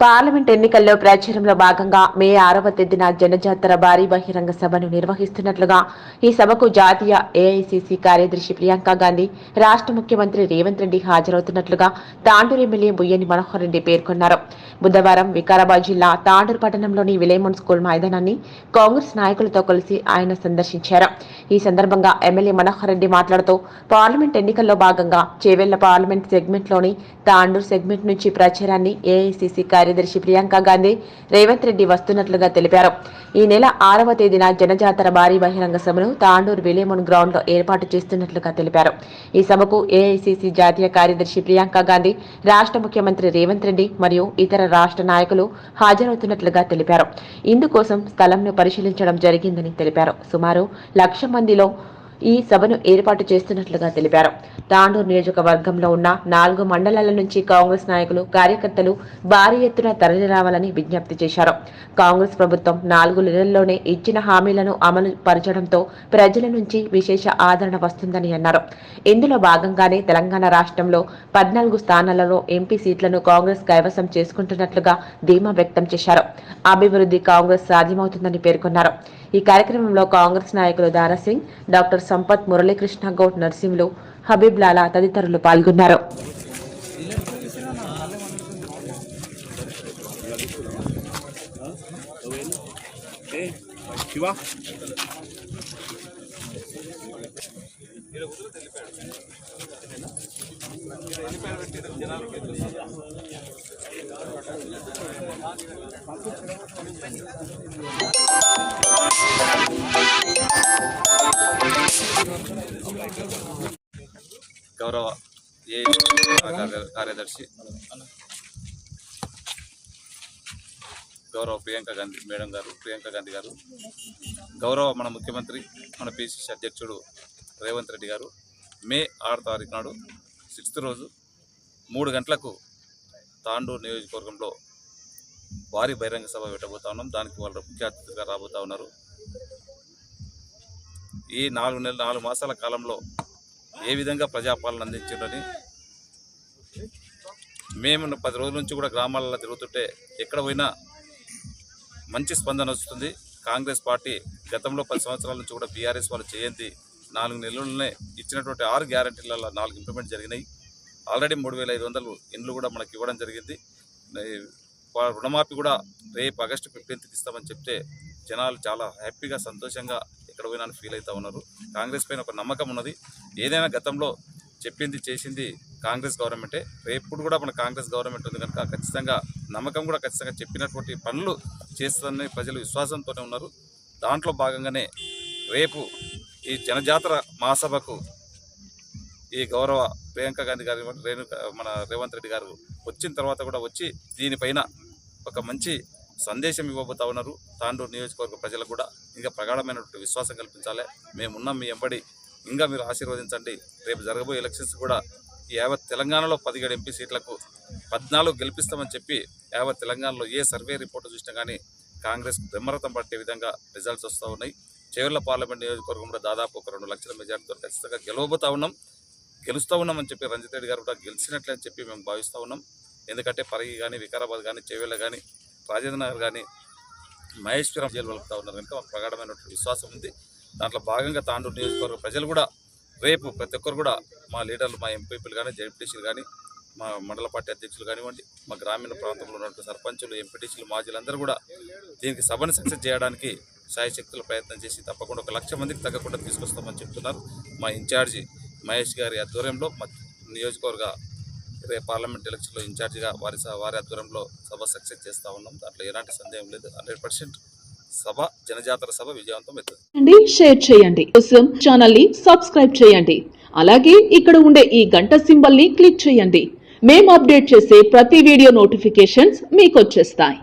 Parliament ఎన్నికల్లో ప్రచారంలో భాగంగా మే ఆరవ తేదీన జనజాతర భారీ బహిరంగ సభను నిర్వహిస్తున్నట్లుగా ఈ సభకు జాతీయ ఏఐసిసి కార్యదర్శి ప్రియాంక గాంధీ రాష్ట్ర ముఖ్యమంత్రి రేవంత్ రెడ్డి హాజరవుతున్నట్లుగా తాండూరు ఎమ్మెల్యే బుయ్యని మనోహర్ రెడ్డి పేర్కొన్నారు. బుధవారం వికారాబాద్ జిల్లా తాండూరు పట్టణంలోని విలేమన్ స్కూల్ మైదానాన్ని కాంగ్రెస్ నాయకులతో కలిసి ఆయన సందర్శించారు. ఈ సందర్భంగా ఎమ్మెల్యే మనోహర్ రెడ్డి మాట్లాడుతూ పార్లమెంట్ ఎన్నికల్లో భాగంగా చేవెళ్ళ పార్లమెంట్ సెగ్మెంట్లోని తాండూరు సెగ్మెంట్ నుంచి ప్రచారాన్ని ఏఐసిసి కార్యదర్శి ప్రియాంక గాంధీ రేవంత్ రెడ్డి వస్తున్నట్లుగా తెలిపారు. ఈ నెల ఆరవ తేదీన జనజాతర భారీ బహిరంగ సభను తాండూరు విలేమన్ గ్రౌండ్లో ఏర్పాటు చేస్తున్నట్లుగా తెలిపారు. ఈ సభకు ఏఐసిసి జాతీయ కార్యదర్శి ప్రియాంక గాంధీ రాష్ట్ర ముఖ్యమంత్రి రేవంత్ రెడ్డి మరియు ఇతర రాష్ట్ర నాయకులు హాజరవుతున్నట్లుగా తెలిపారు. ఇందుకోసం స్థలంను పరిశీలించడం జరిగిందని తెలిపారు. సుమారు లక్ష మందిలో ఈ సభను ఏర్పాటు చేస్తున్నట్లుగా తెలిపారు. తాండూరు నియోజకవర్గంలో ఉన్న నాలుగు మండలాల నుంచి కాంగ్రెస్ నాయకులు కార్యకర్తలు భారీ ఎత్తున తరలిరావాలని విజ్ఞప్తి చేశారు. కాంగ్రెస్ ప్రభుత్వం నాలుగు నెలల్లోనే ఇచ్చిన హామీలను అమలు పరచడంతో ప్రజల నుంచి విశేష ఆదరణ వస్తుందని అన్నారు. ఇందులో భాగంగానే తెలంగాణ రాష్ట్రంలో పద్నాలుగు స్థానాలలో ఎంపీ సీట్లను కాంగ్రెస్ కైవసం చేసుకుంటున్నట్లుగా ధీమా వ్యక్తం చేశారు. అభివృద్ధి కాంగ్రెస్ సాధ్యమవుతుందని పేర్కొన్నారు. ఈ కార్యక్రమంలో కాంగ్రెస్ నాయకులు దారాసింగ్ డాక్టర్ సంపత్ మురళీకృష్ణ గౌడ్ నర్సింహులు హబీబ్ లాలా తదితరులు పాల్గొన్నారు. జనాలు గౌరవ ఏ కార్యదర్శి గౌరవ ప్రియాంక గాంధీ మేడం గారు ప్రియాంక గాంధీ గారు గౌరవ మన ముఖ్యమంత్రి మన పిసిసి అధ్యక్షుడు రేవంత్ రెడ్డి గారు మే ఆరు తారీఖు నాడు సిక్స్త్ రోజు మూడు గంటలకు తాండూరు నియోజకవర్గంలో భారీ బహిరంగ సభ పెట్టబోతా ఉన్నాం. దానికి వాళ్ళు ముఖ్య అతిథిగా రాబోతా ఉన్నారు. ఈ నాలుగు నెలల నాలుగు మాసాల కాలంలో ఏ విధంగా ప్రజాపాలన అందించారని మేము పది రోజుల నుంచి కూడా గ్రామాలలో తిరుగుతుంటే ఎక్కడ పోయినా మంచి స్పందన వస్తుంది. కాంగ్రెస్ పార్టీ గతంలో పది సంవత్సరాల నుంచి కూడా బీఆర్ఎస్ వాళ్ళు చేయంది. నాలుగు నెలలనే ఇచ్చినటువంటి ఆరు గ్యారంటీలలో నాలుగు ఇంప్లిమెంట్ జరిగినాయి. ఆల్రెడీ మూడు వేల ఐదు వందలు ఇండ్లు కూడా మనకి ఇవ్వడం జరిగింది. రుణమాఫీ కూడా రేపు ఆగస్టు ఫిఫ్టీన్త్కి ఇస్తామని చెప్తే జనాలు చాలా హ్యాపీగా సంతోషంగా ఎక్కడ పోయినా ఫీల్ అవుతూ ఉన్నారు. కాంగ్రెస్ పైన ఒక నమ్మకం ఉన్నది. ఏదైనా గతంలో చెప్పింది చేసింది కాంగ్రెస్ గవర్నమెంటే. రేపు కూడా మన కాంగ్రెస్ గవర్నమెంట్ ఉంది కనుక ఖచ్చితంగా నమ్మకం కూడా ఖచ్చితంగా చెప్పినటువంటి పనులు చేస్తుందని ప్రజలు విశ్వాసంతోనే ఉన్నారు. దాంట్లో భాగంగానే రేపు ఈ జనజాతర మహాసభకు ఈ గౌరవ ప్రియాంక గాంధీ గారి రేణుక మన రేవంత్ రెడ్డి గారు వచ్చిన తర్వాత కూడా వచ్చి దీనిపైన ఒక మంచి సందేశం ఇవ్వబోతా ఉన్నారు. తాండూరు నియోజకవర్గ ప్రజలకు కూడా ఇంకా ప్రగాఢమైనటువంటి విశ్వాసం కల్పించాలి. మేమున్నాం మీ ఎంబడి ఇంకా మీరు ఆశీర్వదించండి. రేపు జరగబోయే ఎలక్షన్స్ కూడా ఈ యావత్ తెలంగాణలో పదిహేడు ఎంపీ సీట్లకు పద్నాలుగు గెలిపిస్తామని చెప్పి యావత్ తెలంగాణలో ఏ సర్వే రిపోర్టు చూసినా కానీ కాంగ్రెస్ బ్రహ్మరథం పట్టే విధంగా రిజల్ట్స్ వస్తూ ఉన్నాయి. చేవర్ల పార్లమెంట్ నియోజకవర్గంలో దాదాపు ఒక రెండు లక్షల మెజార్టీతో ఖచ్చితంగా గెలవబోతా ఉన్నాం. గెలుస్తూ ఉన్నామని చెప్పి రంజిత్ రెడ్డి గారు కూడా గెలిచినట్లని చెప్పి మేము భావిస్తూ ఉన్నాం. ఎందుకంటే పరిగి కానీ వికారాబాద్ కానీ చేవెళ్ళ కానీ రాజేంద్ర నగర్ కానీ మహేశ్వరం జైలు వెళుతూ ఉన్నారు కనుక మాకు ప్రగాఢమైనటువంటి విశ్వాసం ఉంది. దాంట్లో భాగంగా తాండూరు నియోజకవర్గ ప్రజలు కూడా రేపు ప్రతి ఒక్కరు కూడా మా లీడర్లు మా ఎంపీపీలు కానీ జడ్పీటీసీలు కానీ మా మండల పార్టీ అధ్యక్షులు కానివ్వండి మా గ్రామీణ ప్రాంతంలో ఉన్నటువంటి సర్పంచులు ఎంపీటీసీలు మాజీలందరూ కూడా దీనికి సభను సక్సెస్ చేయడానికి సాయశక్తులు ప్రయత్నం చేసి తప్పకుండా ఒక లక్ష మందికి తగ్గకుండా తీసుకొస్తామని చెప్తున్నారు మా ఇన్ఛార్జి మహేష్ గారి ఆధ్వర్యంలో నియోజకవర్గ రేపు పార్లమెంట్ ఎలక్షన్లో ఇన్ఛార్జిగా వారి వారి ఆధ్వర్యంలో సభ సక్సెస్ చేస్తూ ఉన్నాం. దాంట్లో ఎలాంటి సందేహం లేదు. హండ్రెడ్ పర్సెంట్ సభ జనజాతర సభ విజయవంతం అవుతుంది. షేర్ చేయండి. కోసం ఛానల్ని సబ్స్క్రైబ్ చేయండి. అలాగే ఇక్కడ ఉండే ఈ గంట సింబల్ని క్లిక్ చేయండి. మేము అప్డేట్ చేసే ప్రతి వీడియో నోటిఫికేషన్స్ మీకు వచ్చేస్తాయి.